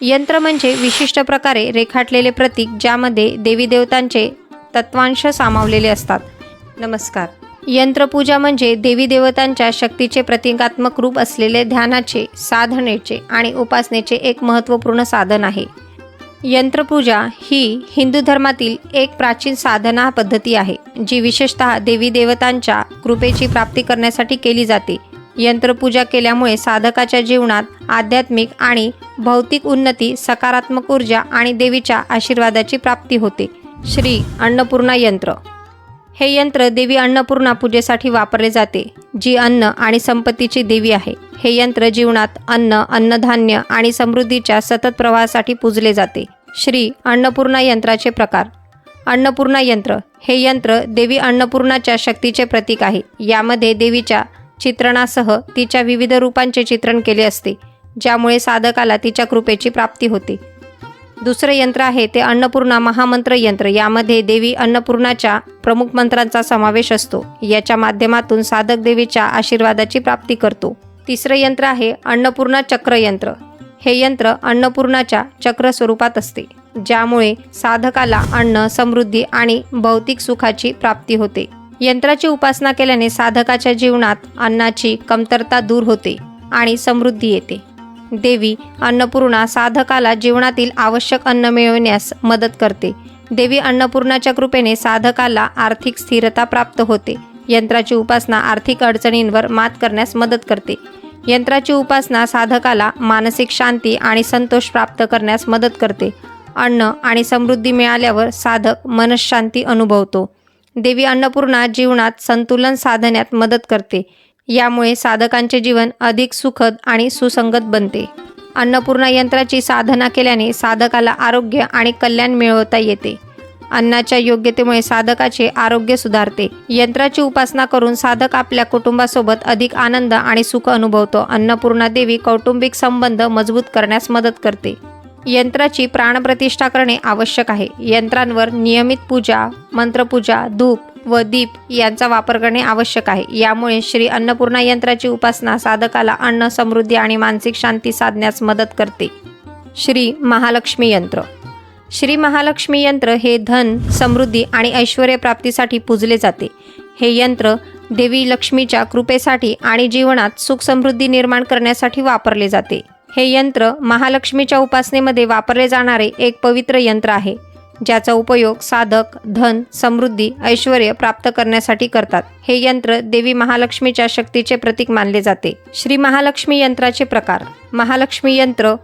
यंत्र म्हणजे विशिष्ट प्रकारे रेखाटलेले प्रतीक ज्यामध्ये देवी देवतांचे तत्वांश सामावलेले असतात. नमस्कार. यंत्रपूजा म्हणजे देवी देवतांच्या शक्तीचे प्रतिकात्मक रूप असलेले ध्यानाचे साधनेचे आणि उपासनेचे एक महत्त्वपूर्ण साधन आहे. यंत्रपूजा ही हिंदू धर्मातील एक प्राचीन साधना पद्धती आहे जी विशेषतः देवी देवतांच्या कृपेची प्राप्ती करण्यासाठी केली जाते. यंत्रपूजा केल्यामुळे साधकाच्या जीवनात आध्यात्मिक आणि भौतिक उन्नती सकारात्मक ऊर्जा आणि देवीच्या आशीर्वादाची प्राप्ती होते. श्री अन्नपूर्णा यंत्र. हे यंत्र देवी अन्नपूर्णा पूजेसाठी वापरले जाते जी अन्न आणि संपत्तीची देवी आहे. हे यंत्र जीवनात अन्न अन्नधान्य आणि समृद्धीच्या सतत प्रवाहासाठी पूजले जाते. श्री अन्नपूर्णा यंत्राचे प्रकार. अन्नपूर्णा यंत्र हे यंत्र देवी अन्नपूर्णाच्या शक्तीचे प्रतीक आहे. यामध्ये देवीच्या चित्रणासह तिच्या विविध रूपांचे चित्रण केले असते ज्यामुळे साधकाला तिच्या कृपेची प्राप्ती होते. दुसरं यंत्र आहे ते अन्नपूर्णा महामंत्र यंत्र. यामध्ये देवी अन्नपूर्णाच्या प्रमुख मंत्रांचा समावेश असतो. याच्या माध्यमातून साधक देवीच्या आशीर्वादाची प्राप्ती करतो. तिसरं यंत्र आहे अन्नपूर्णा चक्र यंत्र. हे यंत्र अन्नपूर्णाच्या चक्र स्वरूपात असते ज्यामुळे साधकाला अन्न समृद्धी आणि भौतिक सुखाची प्राप्ती होते. यंत्राची उपासना केल्याने साधकाच्या जीवनात अन्नाची कमतरता दूर होते आणि समृद्धी येते. देवी अन्नपूर्णा साधकाला जीवनातील आवश्यक अन्न मिळवण्यास मदत करते. देवी अन्नपूर्णाच्या कृपेने साधकाला आर्थिक स्थिरता प्राप्त होते. यंत्राची उपासना आर्थिक अडचणींवर मात करण्यास मदत करते. यंत्राची उपासना साधकाला मानसिक शांती आणि संतोष प्राप्त करण्यास मदत करते. अन्न आणि समृद्धी मिळाल्यावर साधक मनशांती अनुभवतो. देवी अन्नपूर्णा जीवनात संतुलन साधण्यात मदत करते. यामुळे साधकांचे जीवन अधिक सुखद आणि सुसंगत बनते. अन्नपूर्णा यंत्राची साधना केल्याने साधकाला आरोग्य आणि कल्याण मिळवता येते. अन्नाच्या योग्यतेमुळे साधकाचे आरोग्य सुधारते. यंत्राची उपासना करून साधक आपल्या कुटुंबासोबत अधिक आनंद आणि सुख अनुभवतो. अन्नपूर्णा देवी कौटुंबिक संबंध मजबूत करण्यास मदत करते. यंत्राची प्राणप्रतिष्ठा करणे आवश्यक आहे. यंत्रांवर नियमित पूजा मंत्रपूजा धूप व दीप यांचा वापर करणे आवश्यक आहे. यामुळे श्री अन्नपूर्णा यंत्राची उपासना साधकाला अन्न समृद्धी आणि मानसिक शांती साधण्यास मदत करते. श्री महालक्ष्मी यंत्र. श्री महालक्ष्मी यंत्र हे धन समृद्धी आणि ऐश्वर प्राप्तीसाठी पूजले जाते. हे यंत्र देवी लक्ष्मीच्या कृपेसाठी आणि जीवनात सुख समृद्धी निर्माण करण्यासाठी वापरले जाते. हे यंत्र महालक्ष्मीच्या उपासनेमध्ये वापरले जाणारे एक पवित्र यंत्र आहे ज्याचा उपयोग साधक धन समृद्धी ऐश्वर प्राप्त करण्यासाठी करतात. हे यंत्र देवी महालक्ष्मीच्या शक्तीचे प्रतीक मानले जाते. श्री महालक्ष्मी यंत्राचे प्रकार. महालक्ष्मी यंत्र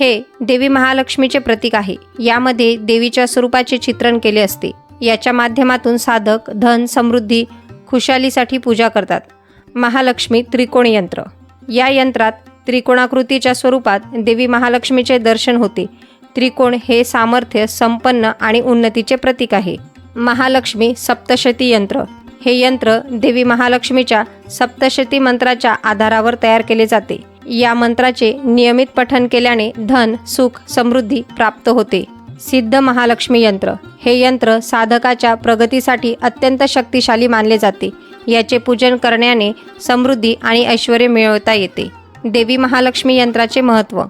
हे देवी महालक्ष्मीचे प्रतीक आहे. यामध्ये देवीच्या स्वरूपाचे चित्रण केले असते. याच्या माध्यमातून साधक धन समृद्धी खुशालीसाठी पूजा करतात. महालक्ष्मी त्रिकोण यंत्र. या यंत्रात त्रिकोणाकृतीच्या स्वरूपात देवी महालक्ष्मीचे दर्शन होते. त्रिकोण हे सामर्थ्य संपन्न आणि उन्नतीचे प्रतीक आहे. महालक्ष्मी सप्तशती यंत्र. हे यंत्र देवी महालक्ष्मीच्या सप्तशती मंत्राच्या आधारावर तयार केले जाते. या मंत्राचे नियमित पठन केल्याने धन सुख समृद्धी प्राप्त होते. सिद्ध महालक्ष्मी यंत्र. हे यंत्र साधकाच्या प्रगतीसाठी अत्यंत शक्तिशाली मानले जाते. याचे पूजन करण्याने समृद्धी आणि ऐश्वर मिळवता येते. देवी महालक्ष्मी यंत्राचे महत्त्व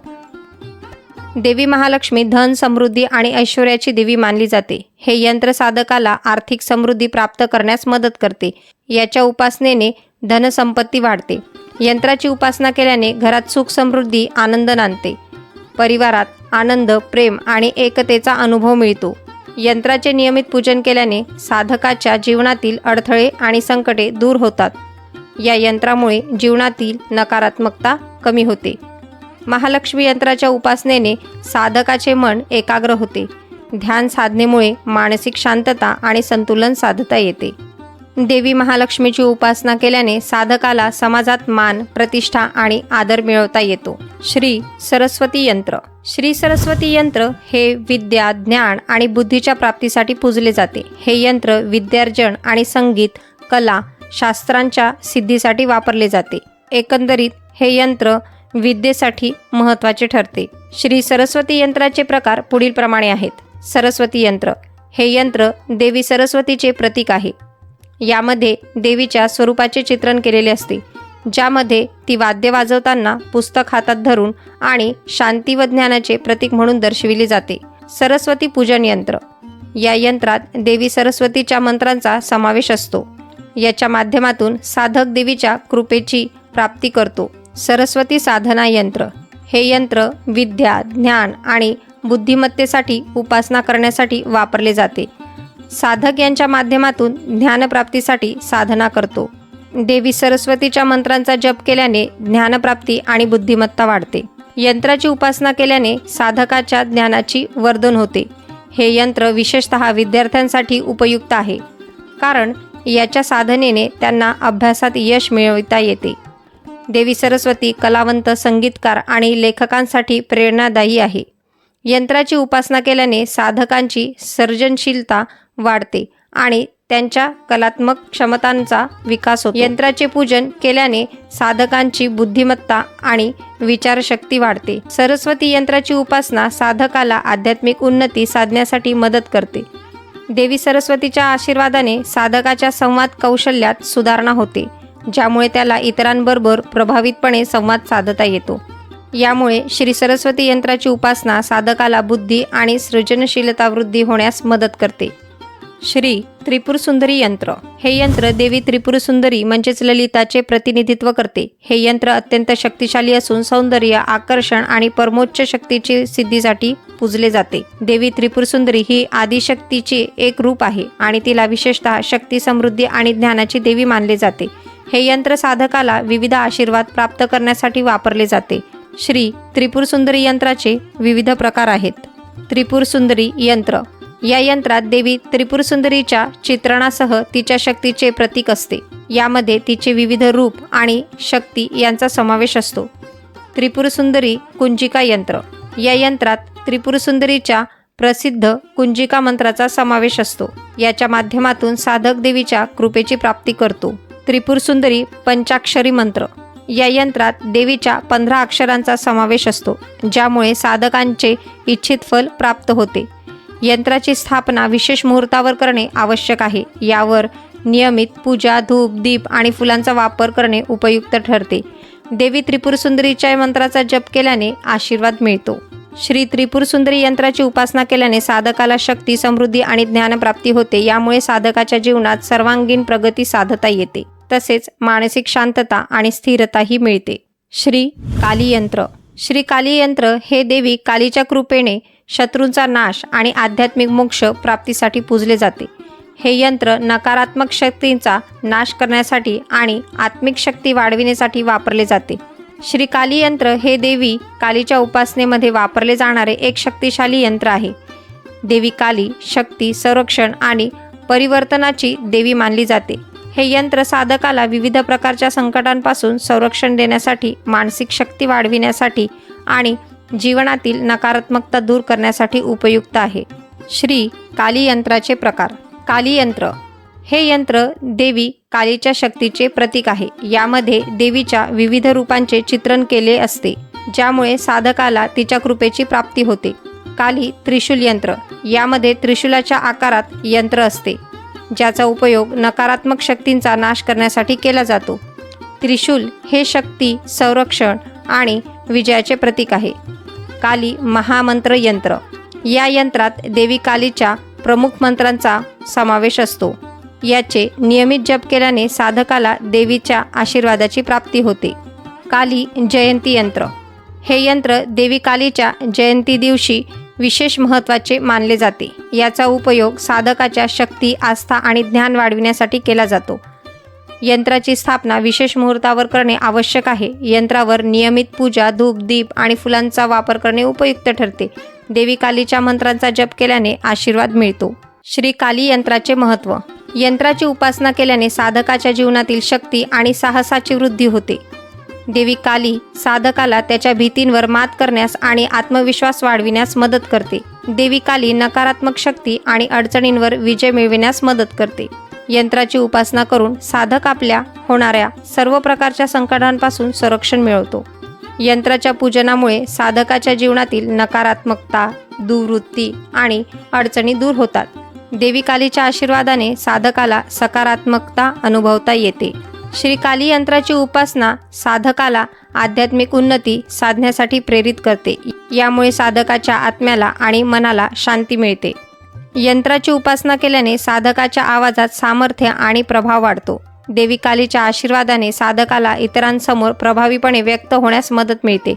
देवी महालक्ष्मी धन समृद्धी आणि ऐश्वर्याची देवी मानली जाते. हे यंत्र साधकाला आर्थिक समृद्धी प्राप्त करण्यास मदत करते. याच्या उपासनेने धनसंपत्ती वाढते. यंत्राची उपासना केल्याने घरात सुख समृद्धी आनंद नांदते. परिवारात आनंद प्रेम आणि एकतेचा अनुभव मिळतो. यंत्राचे नियमित पूजन केल्याने साधकाच्या जीवनातील अडथळे आणि संकटे दूर होतात. या यंत्रामुळे जीवनातील नकारात्मकता कमी होते. महालक्ष्मी यंत्राच्या उपासनेने साधकाचे मन एकाग्र होते. ध्यान साधनेमुळे मानसिक शांतता आणि संतुलन साधता येते. देवी महालक्ष्मीची उपासना केल्याने साधकाला समाजात मान प्रतिष्ठा आणि आदर मिळवता येतो. श्री सरस्वती यंत्र. श्री सरस्वती यंत्र हे विद्या ज्ञान आणि बुद्धीच्या प्राप्तीसाठी पूजले जाते. हे यंत्र विद्यार्जन आणि संगीत कला शास्त्रांच्या सिद्धीसाठी वापरले जाते. एकंदरीत हे यंत्र विद्येसाठी महत्त्वाचे ठरते. श्री सरस्वती यंत्राचे प्रकार पुढीलप्रमाणे आहेत. सरस्वती यंत्र. हे यंत्र देवी सरस्वतीचे प्रतीक आहे. यामध्ये देवीच्या स्वरूपाचे चित्रण केलेले असते. ज्यामध्ये ती वाद्य वाजवताना पुस्तक हातात धरून आणि शांती व ज्ञानाचे प्रतीक म्हणून दर्शविली जाते. सरस्वती पूजन यंत्र. या यंत्रात देवी सरस्वतीच्या मंत्रांचा समावेश असतो. याच्या माध्यमातून साधक देवीच्या कृपेची प्राप्ती करतो. सरस्वती साधना यंत्र. हे यंत्र विद्या ज्ञान आणि बुद्धिमत्तेसाठी उपासना करण्यासाठी वापरले जाते. साधक यांच्या माध्यमातून ज्ञानप्राप्तीसाठी साधना करतो. देवी सरस्वतीच्या मंत्रांचा जप केल्याने ज्ञानप्राप्ती आणि बुद्धिमत्ता वाढते. यंत्राची उपासना केल्याने साधकाच्या ज्ञानाची वर्धन होते. हे यंत्र विशेषतः विद्यार्थ्यांसाठी उपयुक्त आहे. कारण याच्या साधनेने त्यांना अभ्यासात यश मिळविता येते. देवी सरस्वती कलावंत संगीतकार आणि लेखकांसाठी प्रेरणादायी आहे. यंत्राची उपासना केल्याने साधकांची सर्जनशीलता वाढते आणि त्यांच्या कलात्मक क्षमतांचा विकास होतो. यंत्राचे पूजन केल्याने साधकांची बुद्धिमत्ता आणि विचारशक्ती वाढते. सरस्वती यंत्राची उपासना साधकाला आध्यात्मिक उन्नती साधण्यासाठी मदत करते. देवी सरस्वतीच्या आशीर्वादाने साधकाच्या संवाद कौशल्यात सुधारणा होते ज्यामुळे त्याला इतरांबरोबर प्रभावितपणे संवाद साधता येतो. यामुळे श्री सरस्वती यंत्राची उपासना साधकाला बुद्धी आणि सृजनशीलता वृद्धी होण्यास मदत करते. श्री त्रिपुर सुंदरी यंत्र. हे यंत्र देवी त्रिपुर सुंदरी म्हणजेच ललिताचे प्रतिनिधित्व करते. हे यंत्र अत्यंत शक्तिशाली असून सौंदर्य आकर्षण आणि परमोच्च शक्तीची सिद्धीसाठी पूजले जाते. देवी त्रिपुर सुंदरी ही आदिशक्तीचे एक रूप आहे आणि तिला विशेषतः शक्ती समृद्धी आणि ज्ञानाची देवी मानले जाते. हे यंत्र साधकाला विविध आशीर्वाद प्राप्त करण्यासाठी वापरले जाते. श्री त्रिपुर सुंदरी यंत्राचे विविध प्रकार आहेत. त्रिपुर सुंदरी यंत्र. या यंत्रात देवी त्रिपुरसुंदरीच्या चित्रणासह तिच्या शक्तीचे प्रतीक असते. यामध्ये तिचे विविध रूप आणि शक्ती यांचा समावेश असतो. त्रिपुरसुंदरी कुंजिका यंत्र. या यंत्रात त्रिपुरसुंदरीच्या प्रसिद्ध कुंजिका मंत्राचा समावेश असतो. याच्या माध्यमातून साधक देवीच्या कृपेची प्राप्ती करतो. त्रिपुरसुंदरी पंचाक्षरी मंत्र. या यंत्रात देवीच्या पंधरा अक्षरांचा समावेश असतो ज्यामुळे साधकांचे इच्छित फल प्राप्त होते. यंत्राची स्थापना विशेष मुहूर्तावर करणे आवश्यक आहे. यावर नियमित पूजा धूप दीप आणि फुलांचा वापर करणे उपयुक्त ठरते. देवी त्रिपुर सुंदरीच्या मंत्राचा जप केल्याने आशीर्वाद मिळतो. श्री त्रिपुर सुंदरी यंत्राची उपासना केल्याने साधकाला शक्ती समृद्धी आणि ज्ञानप्राप्ती होते. यामुळे साधकाच्या जीवनात सर्वांगीण प्रगती साधता येते. तसेच मानसिक शांतता आणि स्थिरताही मिळते. श्री कालीयंत्र. श्री कालीयंत्र हे देवी कालीच्या कृपेने शत्रूंचा नाश आणि आध्यात्मिक मोक्ष प्राप्तीसाठी पूजले जाते. हे यंत्र नकारात्मक शक्तींचा नाश करण्यासाठी आणि आत्मिक शक्ती वाढविण्यासाठी वापरले जाते. श्री काली यंत्र हे देवी कालीच्या उपासनेमध्ये वापरले जाणारे एक शक्तिशाली यंत्र आहे. देवी काली शक्ती संरक्षण आणि परिवर्तनाची देवी मानली जाते. हे यंत्र साधकाला विविध प्रकारच्या संकटांपासून संरक्षण देण्यासाठी मानसिक शक्ती वाढविण्यासाठी आणि जीवनातील नकारात्मकता दूर करण्यासाठी उपयुक्त आहे. श्री काली यंत्राचे प्रकार. काली यंत्र हे यंत्र देवी कालीच्या शक्तीचे प्रतीक आहे. यामध्ये देवीच्या विविध रूपांचे चित्रण केले असते ज्यामुळे साधकाला तिच्या कृपेची प्राप्ती होते. काली त्रिशूल यंत्र. यामध्ये त्रिशूलाच्या आकारात यंत्र असते ज्याचा उपयोग नकारात्मक शक्तींचा नाश करण्यासाठी केला जातो. त्रिशूल हे शक्ती संरक्षण आणि विजयाचे प्रतीक आहे. काली महामंत्र यंत्र या यंत्रात देवी कालीच्या प्रमुख मंत्रांचा समावेश असतो. याचे नियमित जप केल्याने साधकाला देवीच्या आशीर्वादाची प्राप्ती होते. काली जयंती यंत्र. हे यंत्र देवी कालीच्या जयंती दिवशी विशेष महत्त्वाचे मानले जाते. याचा उपयोग साधकाच्या शक्ती आस्था आणि ज्ञान वाढविण्यासाठी केला जातो. यंत्राची स्थापना विशेष मुहूर्तावर करणे आवश्यक आहे. यंत्रावर नियमित पूजा धूप दीप आणि फुलांचा वापर करणे उपयुक्त ठरते. देवी कालीच्या मंत्रांचा जप केल्याने आशीर्वाद मिळतो. श्री काली यंत्राचे महत्त्व यंत्राची उपासना केल्याने साधकाच्या जीवनातील शक्ती आणि साहसाची वृद्धी होते. देवी काली साधकाला त्याच्या भीतींवर मात करण्यास आणि आत्मविश्वास वाढविण्यास मदत करते. देवी काली नकारात्मक शक्ती आणि अडचणींवर विजय मिळविण्यास मदत करते. यंत्राची उपासना करून साधक आपल्या होणाऱ्या सर्व प्रकारच्या संकटांपासून संरक्षण मिळवतो. यंत्राच्या पूजनामुळे साधकाच्या जीवनातील नकारात्मकता दुवृत्ती आणि अडचणी दूर होतात. देवी कालीच्या आशीर्वादाने साधकाला सकारात्मकता अनुभवता येते. श्री काली यंत्राची उपासना साधकाला आध्यात्मिक उन्नती साधण्यासाठी प्रेरित करते. यामुळे साधकाच्या आत्म्याला आणि मनाला शांती मिळते. यंत्राची उपासना केल्याने साधकाच्या आवाजात सामर्थ्य आणि प्रभाव वाढतो. देवी कालीच्या आशीर्वादाने साधकाला इतरांसमोर प्रभावीपणे व्यक्त होण्यास मदत मिळते.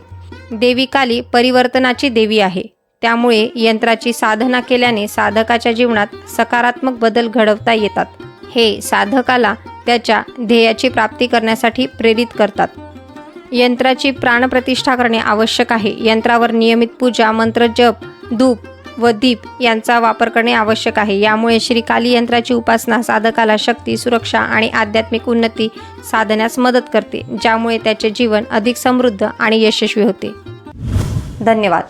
देवी काली परिवर्तनाची देवी आहे. त्यामुळे यंत्राची साधना केल्याने साधकाच्या जीवनात सकारात्मक बदल घडवता येतात. हे साधकाला त्याच्या ध्येयाची प्राप्ती करण्यासाठी प्रेरित करतात. यंत्राची प्राणप्रतिष्ठा करणे आवश्यक आहे. यंत्रावर नियमित पूजा मंत्र जप धूप व दीप यांचा वापर करणे आवश्यक आहे. यामुळे श्री काली यंत्राची उपासना साधकाला शक्ती सुरक्षा आणि आध्यात्मिक उन्नती साधण्यास मदत करते ज्यामुळे त्याचे जीवन अधिक समृद्ध आणि यशस्वी होते. धन्यवाद.